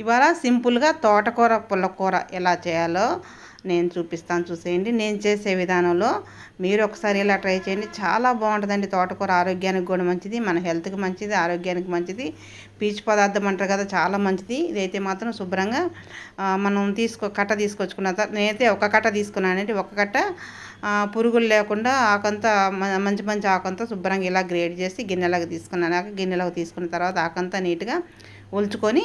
ఇవాళ సింపుల్గా తోటకూర పుల్లకూర ఎలా చేయాలో నేను చూపిస్తాను చూసేయండి. నేను చేసే విధానంలో మీరు ఒకసారి ఇలా ట్రై చేయండి. చాలా బాగుంటుందండి తోటకూర ఆరోగ్యానికి కూడా మంచిది మన హెల్త్కి మంచిది ఆరోగ్యానికి మంచిది. పీచు పదార్థం అంటారు కదా చాలా మంచిది. ఇదైతే మాత్రం శుభ్రంగా మనం తీసుకో కట్ట తీసుకొచ్చుకున్న తర్వాత నేనైతే ఒక కట్ట తీసుకున్నానండి. ఒక కట్ట పురుగులు లేకుండా ఆకంతా మంచి మంచి ఆకంతా శుభ్రంగా ఇలా గ్రేడ్ చేసి గిన్నెలకు తీసుకున్నాను. గిన్నెలకు తీసుకున్న తర్వాత ఆకంతా నీట్గా ఒలుచుకొని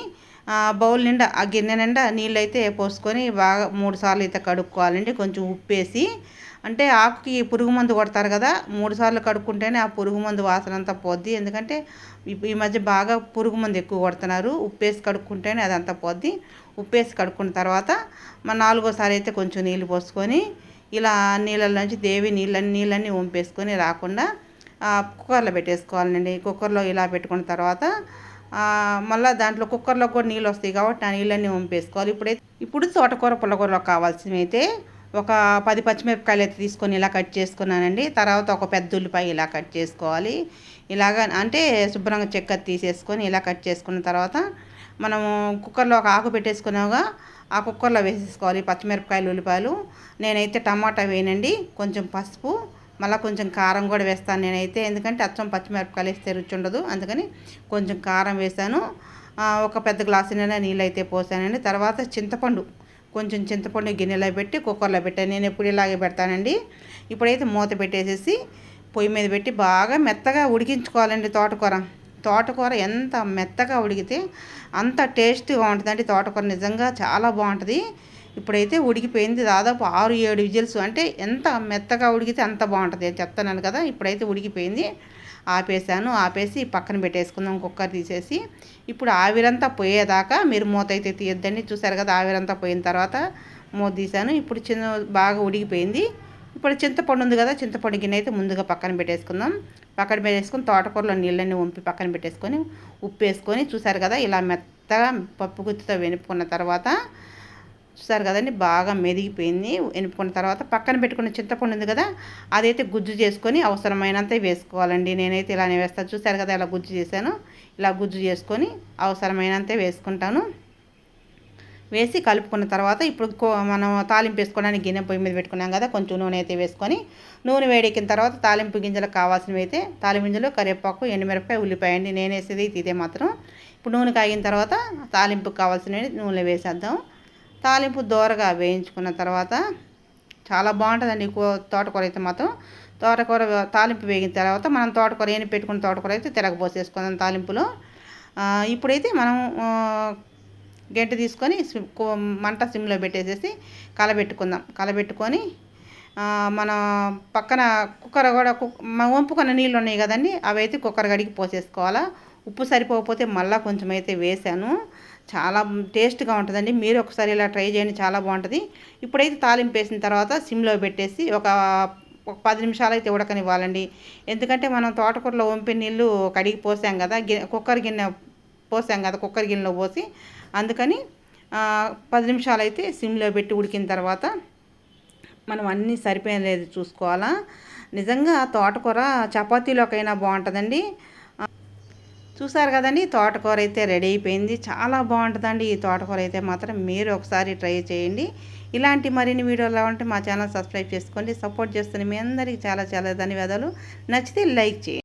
బౌల్ నిండా ఆ గిన్నె నిండా నీళ్ళు అయితే పోసుకొని బాగా మూడు సార్లు అయితే కడుక్కోవాలండి. కొంచెం ఉప్పేసి అంటే ఆకుకి పురుగు మందు కొడతారు కదా మూడు సార్లు కడుక్కుంటేనే ఆ పురుగు మందు వాసన అంతా పోద్ది. ఎందుకంటే ఈ మధ్య బాగా పురుగు మందు ఎక్కువ కొడుతున్నారు. ఉప్పేసి కడుక్కుంటేనే అదంతా పోద్ది. ఉప్పేసి కడుక్కున్న తర్వాత మన నాలుగోసారి అయితే కొంచెం నీళ్ళు పోసుకొని ఇలా నీళ్ళ నుంచి దేవి నీళ్ళని నీళ్ళన్నీ వంపేసుకొని రాకుండా కుక్కర్లో పెట్టేసుకోవాలండి. కుక్కర్లో ఇలా పెట్టుకున్న తర్వాత మళ్ళీ దాంట్లో కుక్కర్లో కూడా నీళ్ళు వస్తాయి కాబట్టి ఆ నీళ్ళన్నీ వంపేసుకోవాలి. ఇప్పుడైతే ఇప్పుడు తోటకూర పుల్లకూరలో కావాల్సినవి అయితే ఒక పది పచ్చిమిరపకాయలు అయితే తీసుకొని ఇలా కట్ చేసుకున్నానండి. తర్వాత ఒక పెద్ద ఉల్లిపాయ ఇలా కట్ చేసుకోవాలి. ఇలాగ అంటే శుభ్రంగా చెక్క తీసేసుకొని ఇలా కట్ చేసుకున్న తర్వాత మనము కుక్కర్లో ఒక ఆకు పెట్టేసుకున్నాగా ఆ కుక్కర్లో వేసేసుకోవాలి పచ్చిమిరపకాయలు ఉల్లిపాయలు. నేనైతే టమాటా వేయనండి. కొంచెం పసుపు మళ్ళీ కొంచెం కారం కూడా వేస్తాను నేనైతే. ఎందుకంటే అచ్చం పచ్చిమిరపకాయలు వేస్తే రుచి ఉండదు. అందుకని కొంచెం కారం వేసాను ఒక పెద్ద గ్లాసు నిండా నీళ్ళు అయితే పోసానండి. తర్వాత చింతపండు కొంచెం చింతపండు గిన్నెలో పెట్టి కుక్కర్లో పెట్టాను. నేను ఎప్పుడు ఇలాగే పెడతానండి. ఇప్పుడైతే మూత పెట్టేసేసి పొయ్యి మీద పెట్టి బాగా మెత్తగా ఉడికించుకోవాలండి తోటకూర. తోటకూర ఎంత మెత్తగా ఉడికితే అంత టేస్ట్గా ఉంటుందండి తోటకూర. నిజంగా చాలా బాగుంటుంది. ఇప్పుడైతే ఉడికిపోయింది దాదాపు ఆరు ఏడు విజిల్స్. అంటే ఎంత మెత్తగా ఉడికితే అంత బాగుంటుంది చెప్తున్నాను కదా ఇప్పుడైతే ఉడికిపోయింది. ఆపేసాను ఆపేసి పక్కన పెట్టేసుకుందాం కుక్కర్ తీసేసి. ఇప్పుడు ఆవిరంతా పోయేదాకా మీరు మూత అయితే తీయొద్దండి. చూసారు కదా ఆవిరంతా పోయిన తర్వాత మూత తీసాను ఇప్పుడు చిన్న బాగా ఉడికిపోయింది. ఇప్పుడు చింతపండు ఉంది కదా చింతపండు గిన్నె అయితే ముందుగా పక్కన పెట్టేసుకుందాం. పక్కన పెట్టేసుకుని తోటకూరలో నీళ్ళని వంపి పక్కన పెట్టేసుకొని ఉప్పు వేసుకొని చూసారు కదా ఇలా మెత్తగా పప్పు గుత్తితో వెనుపుకున్న తర్వాత చూసారు కదండి బాగా మెదిగిపోయింది. ఎనుపుకున్న తర్వాత పక్కన పెట్టుకున్న చింతపండు ఉంది కదా అదైతే గుజ్జు చేసుకొని అవసరమైనంత వేసుకోవాలండి. నేనైతే ఇలానే వేస్తాను చూసారు కదా ఇలా గుజ్జు చేశాను. ఇలా గుజ్జు చేసుకొని అవసరమైనంత వేసుకుంటాను. వేసి కలుపుకున్న తర్వాత ఇప్పుడు మనం తాలింపు వేసుకోవడానికి గిన్నె పొయ్యి మీద పెట్టుకున్నాం కదా కొంచెం నూనె అయితే వేసుకొని నూనె వేడెక్కిన తర్వాత తాలింపు గింజలకు కావాల్సినవి అయితే తాలింపు గింజలు కరివేపాకు ఎండుమిరపకాయ ఉల్లిపాయ అండి. నేను వేసేది ఇదే మాత్రం ఇప్పుడు నూనె కాగిన తర్వాత తాలింపుకి కావాల్సినవి నూనె వేసేద్దాం. తాలింపు దోరగా వేయించుకున్న తర్వాత చాలా బాగుంటుందండి తోటకూర అయితే మాత్రం. తోటకూర తాలింపు వేగిన తర్వాత మనం తోటకూర ఏని పెట్టుకున్న తోటకూర అయితే తిరగబోసేసుకుందాం తాలింపులో. ఇప్పుడైతే మనం గంట తీసుకొని మంట సిమ్లో పెట్టేసేసి కలబెట్టుకుందాం. కలబెట్టుకొని మన పక్కన కుక్కర్ కూడా వంపుకున్న నీళ్ళు ఉన్నాయి కదండి అవి అయితే కుక్కర్ గడికి పోసేసుకోవాలా. ఉప్పు సరిపోకపోతే మళ్ళీ కొంచెం అయితే వేసాను. చాలా టేస్ట్గా ఉంటుందండి. మీరు ఒకసారి ఇలా ట్రై చేయండి చాలా బాగుంటుంది. ఇప్పుడైతే తాలింపు వేసిన తర్వాత సిమ్లో పెట్టేసి ఒక ఒక పది నిమిషాలు అయితే ఉడకనివ్వాలండి. ఎందుకంటే మనం తోటకూరలో వంపి నీళ్ళు కడిగి పోసాం కదా కుక్కర్ గిన్నె పోసాం కదా కుక్కర్ గిన్నెలో పోసి అందుకని పది నిమిషాలు అయితే సిమ్లో పెట్టి ఉడికిన తర్వాత మనం అన్నీ సరిపోయేది చూసుకోవాలా. నిజంగా తోటకూర చపాతీలోకైనా బాగుంటుందండి. చూసారు కదండి తోటకూర అయితే రెడీ అయిపోయింది. చాలా బాగుంటుందండి ఈ తోటకూర అయితే మాత్రం. మీరు ఒకసారి ట్రై చేయండి. ఇలాంటి మరిన్ని వీడియోలు ఉంటే మా ఛానల్ సబ్స్క్రైబ్ చేసుకోండి. సపోర్ట్ చేస్తుంది మీ అందరికీ చాలా చాలా ధన్యవాదాలు. నచ్చితే లైక్ చేయండి.